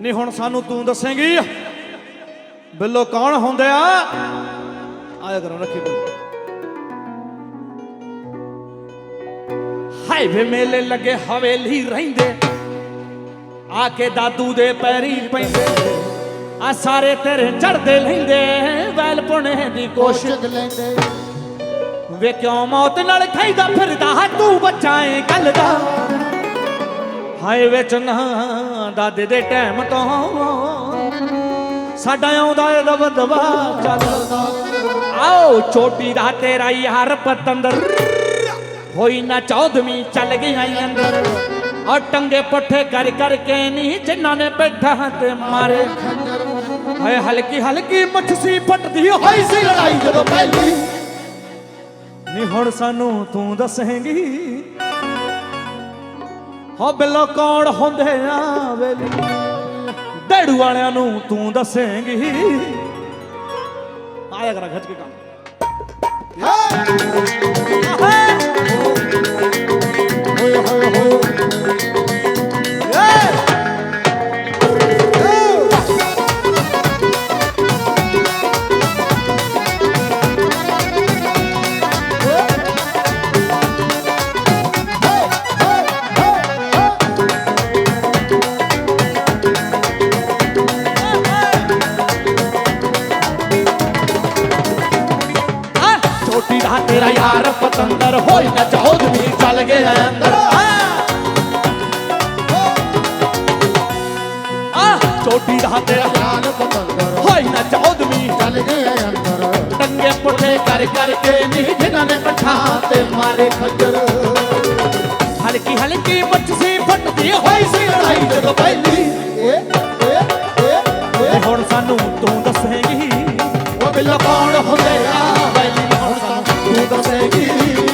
ਨਹੀਂ ਹੁਣ ਸਾਨੂੰ ਤੂੰ ਦੱਸੇਂਗੀ। ਬਿੱਲੋ ਕੌਣ ਹੁੰਦੇ ਆ? ਆਇਆ ਕਰੋ ਰੱਖੀ ਬਿੱਲੋ। ਹਾਏ ਵੇ ਮੇਲੇ ਲੱਗੇ ਹਵੇਲੀ ਰਹਿੰਦੇ। ਆ ਕੇ ਦਾਦੂ ਦੇ ਪੈਰੀ ਪੈਂਦੇ। ਆ ਸਾਰੇ ਤੇਰੇ ਚੜਦੇ ਲੈਂਦੇ। ਵੈਲ ਪੁਣੇ ਦੀ ਕੋਸ਼ਿਸ਼ ਲੈਂਦੇ। ਵੇ ਕਿਉਂ ਮੌਤ ਨਾਲ ਖਾਈਦਾ ਫਿਰਦਾ? ਹੈ ਤੂੰ ਬੱਚਾ ਏ ਗੱਲ ਦਾ। ਹਾਏ ਵਿੱਚ ਨਾ ਦਾਦੇ ਦੇ ਟਾਈਮ ਤੋਂ ਸਾਡਾ ਆਉਂਦਾ ਏ ਦਬ ਦਬਾ ਚੱਲਦਾ। ਆਓ ਛੋਟੀ ਦਾ ਤੇਰਾ ਯਾਰ ਪਤੰਦਰ। ਹੋਈ ਨਾ ਚੌਦਵੀਂ ਚੱਲ ਗਈ ਆਈ ਅੰਦਰ। ਔਰ ਟੰਗੇ ਪੱਠੇ ਕਰ ਕਰ ਕੇ ਨਹੀਂ ਜਿਨ੍ਹਾਂ ਨੇ ਬੈਠਾ ਤੇ ਮਾਰੇ। ਹਾਏ ਹਲਕੀ ਹਲਕੀ ਮੱਛੀ ਫਟਦੀ, ਹੋਈ ਸੀ ਲੜਾਈ ਜਦੋਂ ਪਹਿਲੀ। ਨੀ ਹੁਣ ਸਾਨੂੰ ਤੂੰ ਦੱਸੇਂਗੀ ਹੋ ਬਿੱਲੋ ਕੌਣ ਹੁੰਦੇ ਆ ਵੇਲੀ ਡੇੜੂ ਵਾਲਿਆਂ ਨੂੰ ਤੂੰ ਦੱਸੇਂਗੀ। ਆਇਆ ਕਰਾ, ਖੱਚ ਕੇ ਕੰਮ। ਹੋਏ ਦਾ ਤੇਰਾ ਯਾਰ ਪਤੰਦਰ ਹੋਈ ਨਾ ਚੌਧਰੀ ਚੱਲ ਗਿਆ ਅੰਦਰ। ਆ ਛੋਟੀ ਦਾ ਤੇਰਾ ਲਾਲ ਪਤੰਦਰ ਹੋਈ ਨਾ ਚੌਧਰੀ ਚੱਲ ਗਏ ਅੰਦਰ। ਟੰਗੇ ਪੁੱਠੇ ਕਰ ਕਰਕੇ ਨਹੀਂ ਜਿਨ੍ਹਾਂ ਨੇ ਪਠਾ ਤੇ ਮਾਰੇ ਖੱਜਰ ਹਲਕੀ ਹਲਕੀ ਮੱਛੀ ਫਟਦੀ ਹੋਈ ਸੀ ਲੜਾਈ ਜਦੋਂ ਪਹਿਲੀ। ਏ ਹੁਣ ਸਾਨੂੰ ਤੂੰ ਦੱਸੇਂਗੀ। ਉਹ ਬਿੱਲਾ ਕੌਣ ਹੁੰਦੇ ਆ? ਸਾਨੂੰ ਤੂੰ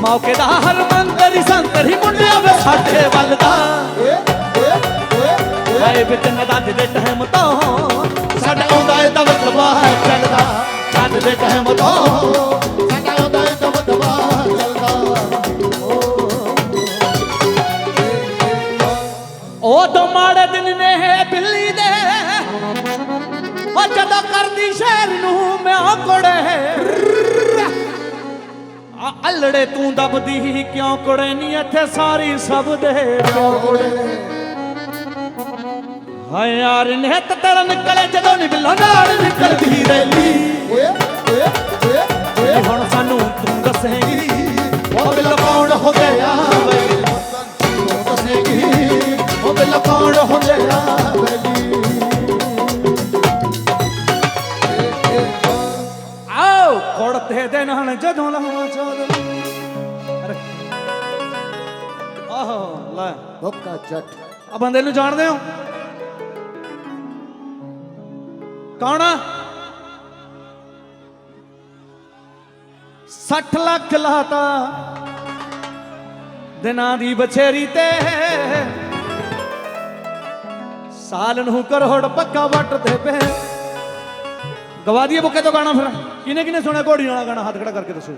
ਮੌਕੇ ਦਾ ਹਰ ਮੰਤਰੀ ਸੰਤਰੀ ਮੁੰਡਿਆਂ ਵੇ ਸਾਡੇ ਵੱਲ ਦਾ। ਏ ਏ ਏ ਏ। ਹਾਏ ਵਿੱਚ ਨਦੰਦ ਦੇ ਟਾਈਮ ਤੋਂ ਸਾਡਾ ਆਉਂਦਾ ਏ ਦਵਤ ਬਾਹਰ ਚੱਲਦਾ। ਛੱਡ ਦੇ ਟਾਈਮ ਤੋਂ ਸਾਡਾ ਉਹਦਾ ਇਹ ਦਮ ਦਮਾ ਚੱਲਦਾ। ਉਹ ਤੋਂ ਮਾੜੇ ਲੜੇ ਅਲੜੇ ਤੂੰ ਦਬਦੀ ਕਿਉਂ ਕੁੜੇ ਨਹੀਂ ਇੱਥੇ ਸਾਰੀ ਸਭ ਦੇ ਕੋੜੇ। ਹਾਏ ਯਾਰ ਨਿਹਤ ਤੇਰਾ ਨਿਕਲੇ ਜਦੋਂ ਨੀ ਨਾਲ ਨਿਕਲਦੀ ਰੈਲੀ ਏ ਦੇ ਨਾਲ ਜਦੋਂ ਲਾਵਾਂ ਅਰੇ। ਆਹੋ ਲੈ। ਬੋਕਾ ਜੱਟ। ਆ ਬੰਦੇ ਨੂੰ ਜਾਣਦੇ ਹੋ? ਕੌਣ ਆ? 60 ਲੱਖ ਲਾਤਾ। ਦਿਨਾਂ ਦੀ ਬਛੇਰੀ ਤੇ। ਸਾਲ ਨੂੰ ਕਰੋੜ ਪੱਕਾ ਵੱਟਦੇ ਪਏ ਗਵਾ ਦਈਏ ਬੁੱਕੇ ਤੋਂ ਗਾਣਾ ਫਿਰ। ਕਿਨੇ ਕਿਨੇ ਸੁਣਿਆ ਘੋੜੀ ਵਾਲਾ ਗਾਣਾ ਹੱਥ ਖੜਾ ਕਰਕੇ ਦੱਸੋ